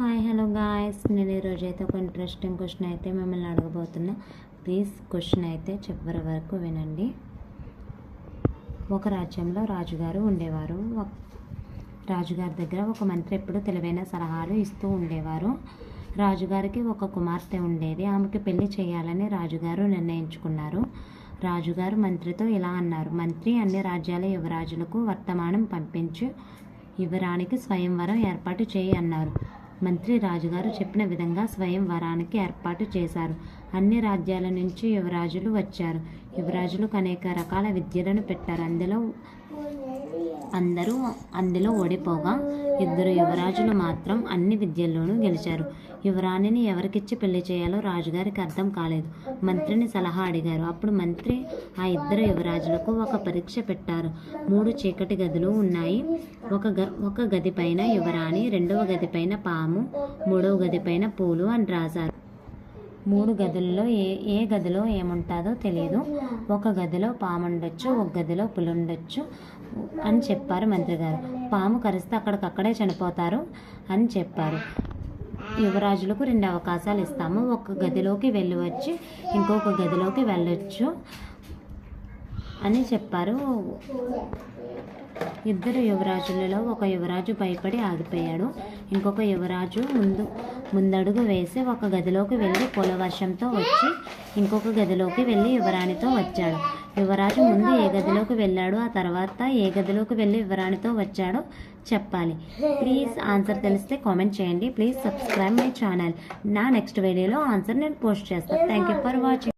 Hi hello guys నేను ఈరోజు అయితే ఒక ఇంట్రెస్టింగ్ క్వశ్చన్ అయితే మిమ్మల్ని అడగబోతున్నా. ప్లీజ్ క్వశ్చన్ అయితే చివరి వరకు వినండి. ఒక రాజ్యంలో రాజుగారు ఉండేవారు. రాజుగారి దగ్గర ఒక మంత్రి ఎప్పుడు తెలివైన సలహాలు ఇస్తూ ఉండేవారు. రాజుగారికి ఒక కుమార్తె ఉండేది. ఆమెకి పెళ్ళి చేయాలని రాజుగారు నిర్ణయించుకున్నారు. రాజుగారు మంత్రితో ఇలా అన్నారు. మంత్రి అన్ని రాజ్యాల యువరాజులకు వర్తమానం పంపించి. యువరానికి స్వయంవరం ఏర్పాటు చేయి అన్నారు. మంత్రి రాజుగారు చెప్పిన విధంగా స్వయంవరానికి ఏర్పాటు చేశారు. అన్ని రాజ్యాల నుంచి యువరాజులు వచ్చారు. యువరాజులకు అనేక రకాల విద్యలను పెట్టారు. అందులో అందరూ అందులో ఓడిపోగా ఇద్దరు యువరాజులు మాత్రం అన్ని విద్యల్లోనూ గెలిచారు. యువరాణిని ఎవరికిచ్చి పెళ్ళి చేయాలో రాజుగారికి అర్థం కాలేదు. మంత్రిని సలహా అడిగారు. అప్పుడు మంత్రి ఆ ఇద్దరు యువరాజులకు ఒక పరీక్ష పెట్టారు. మూడు చీకటి గదులు ఉన్నాయి. ఒక గ ఒక గది పైన యువరాణి రెండవ గది పైన పాము మూడవ గది పైన పూలు అని రాశారు. మూడు గదుల్లో ఏ ఏ గదిలో ఏముంటుందో తెలియదు ఒక గదిలో పాము ఉండొచ్చు ఒక గదిలో పులి ఉండొచ్చు అని చెప్పారు మంత్రి గారు. పాము కరిస్తే అక్కడికక్కడే చనిపోతారు అని చెప్పారు. యువరాజులకు రెండు అవకాశాలు ఇస్తాము. ఒక గదిలోకి వెళ్ళి వచ్చి ఇంకొక గదిలోకి వెళ్ళొచ్చు అని చెప్పారు. ఇద్దరు యువరాజులలో ఒక యువరాజు భయపడి ఆగిపోయాడు. ఇంకొక యువరాజు ముందు ముందడుగు వేసి ఒక గదిలోకి వెళ్ళి పొలవర్షంతో వచ్చి ఇంకొక గదిలోకి వెళ్ళి యువరాణితో వచ్చాడు. యువరాజు ముందు ఏ గదిలోకి వెళ్ళాడు ఆ తర్వాత ఏ గదిలోకి వెళ్ళి యువరాణితో వచ్చాడో చెప్పాలి. ప్లీజ్ ఆన్సర్ తెలిస్తే కామెంట్ చేయండి. Please subscribe my channel. నా నెక్స్ట్ వీడియోలో ఆన్సర్ నేను పోస్ట్ చేస్తాను థ్యాంక్ యూ ఫర్ వాచింగ్.